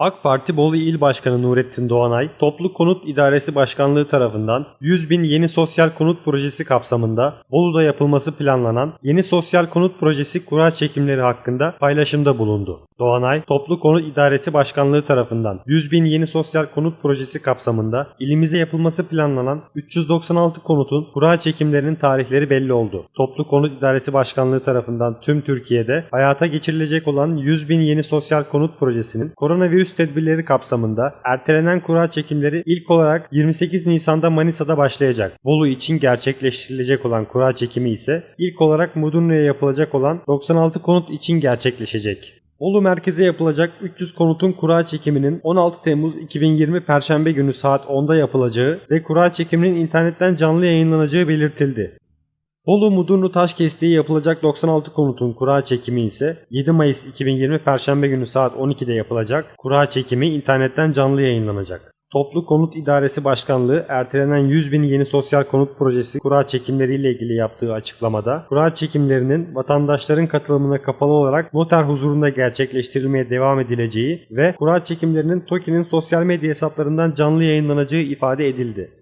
AK Parti Bolu İl Başkanı Nurettin Doğanay, Toplu Konut İdaresi Başkanlığı tarafından 100 bin yeni sosyal konut projesi kapsamında Bolu'da yapılması planlanan yeni sosyal konut projesi kura çekimleri hakkında paylaşımda bulundu. Doğanay, Toplu Konut İdaresi Başkanlığı tarafından 100 bin yeni sosyal konut projesi kapsamında ilimize yapılması planlanan 396 konutun kura çekimlerinin tarihleri belli oldu. Toplu Konut İdaresi Başkanlığı tarafından tüm Türkiye'de hayata geçirilecek olan 100 bin yeni sosyal konut projesinin koronavirüs tedbirleri kapsamında ertelenen kura çekimleri ilk olarak 28 Nisan'da Manisa'da başlayacak. Bolu için gerçekleştirilecek olan kura çekimi ise ilk olarak Mudurnu'ya yapılacak olan 96 konut için gerçekleşecek. Bolu merkeze yapılacak 300 konutun kura çekiminin 16 Temmuz 2020 Perşembe günü saat 10'da yapılacağı ve kura çekiminin internetten canlı yayınlanacağı belirtildi. Bolu Mudurnu Taşkestiği yapılacak 96 konutun kura çekimi ise 7 Mayıs 2020 Perşembe günü saat 12'de yapılacak. Kura çekimi internetten canlı yayınlanacak. Toplu Konut İdaresi Başkanlığı ertelenen 100 bin yeni sosyal konut projesi kura çekimleriyle ilgili yaptığı açıklamada kura çekimlerinin vatandaşların katılımına kapalı olarak noter huzurunda gerçekleştirilmeye devam edileceği ve kura çekimlerinin TOKİ'nin sosyal medya hesaplarından canlı yayınlanacağı ifade edildi.